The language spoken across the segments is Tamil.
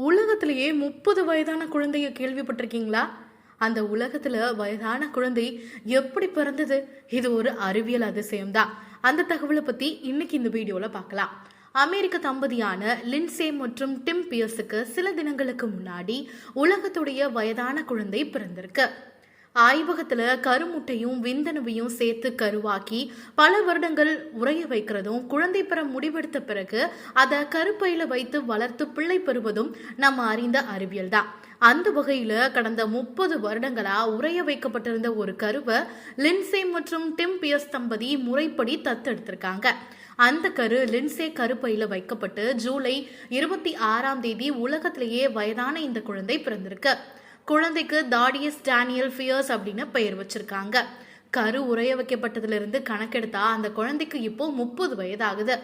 உலகத்திலேயே முப்பது வயதான குழந்தைய கேள்விப்பட்டிருக்கீங்களா? அந்த உலகத்துல வயதான குழந்தை எப்படி பிறந்தது? இது ஒரு அறிவியல் அதிசயம்தான். அந்த தகவலை பத்தி இன்னைக்கு இந்த வீடியோல பார்க்கலாம். அமெரிக்க தம்பதியான லின்சே மற்றும் டிம் பியர்ஸுக்கு சில தினங்களுக்கு முன்னாடி உலகத்துடைய வயதான குழந்தை பிறந்திருக்கு. ஆய்வகத்துல கருமுட்டையும் விந்தணுவையும் சேர்த்து கருவாக்கி பல வருடங்கள் உறைய வைக்கிறதும் குழந்தை பெற முடிவெடுத்த பிறகு அதை கருப்பையில வைத்து வளர்த்து பிள்ளை பெறுவதும் நம்ம அறிந்த அறிவியல் தான். அந்த வகையில கடந்த முப்பது வருடங்களா உறைய வைக்கப்பட்டிருந்த ஒரு கருவை லின்சே மற்றும் டிம் பியர்ஸ் தம்பதி முறைப்படி தத்தெடுத்திருக்காங்க. அந்த கரு லின்சே கருப்பையில வைக்கப்பட்டு ஜூலை இருபத்தி ஆறாம் தேதி உலகத்திலேயே வயதான இந்த குழந்தை பிறந்திருக்கு. குழந்தைக்கு தாடியஸ் டேனியல் ஃபியர்ஸ் அப்படின்னு பெயர் வச்சிருக்காங்க. கரு உறைய வைக்கப்பட்டதிலிருந்து கணக்கெடுத்தா அந்த குழந்தைக்கு இப்போ முப்பது வயதாகுது.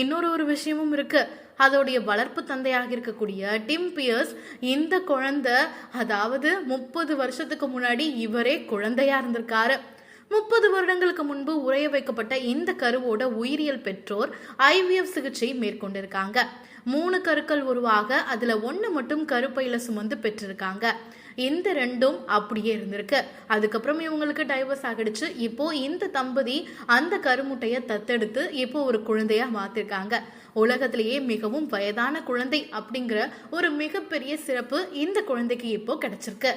இன்னொரு ஒரு விஷயமும் இருக்கு. அதோடைய வளர்ப்பு தந்தையாக இருக்கக்கூடிய டிம் பியர்ஸ் இந்த குழந்தை அதாவது முப்பது வருஷத்துக்கு முன்னாடி இவரே குழந்தையா இருந்திருக்காரு. முப்பது வருடங்களுக்கு முன்பு உறைய வைக்கப்பட்ட இந்த கருவோட உயிரியல் பெற்றோர் ஐவிஎஃப் சிகிச்சை மேற்கொண்டிருக்காங்க. மூணு கருக்கள் உருவாக அதுல ஒன்று மட்டும் கருப்பையில சுமந்து பெற்றிருக்காங்க. இந்த ரெண்டும் அப்படியே இருந்திருக்கு. அதுக்கப்புறம் இவங்களுக்கு டைவர்ஸ் ஆகிடுச்சு. இப்போ இந்த தம்பதி அந்த கருமுட்டையை தத்தெடுத்து இப்போ ஒரு குழந்தையா மாத்திருக்காங்க. உலகத்திலேயே மிகவும் வயதான குழந்தை அப்படிங்கிற ஒரு மிகப்பெரிய சிறப்பு இந்த குழந்தைக்கு இப்போ கிடைச்சிருக்கு.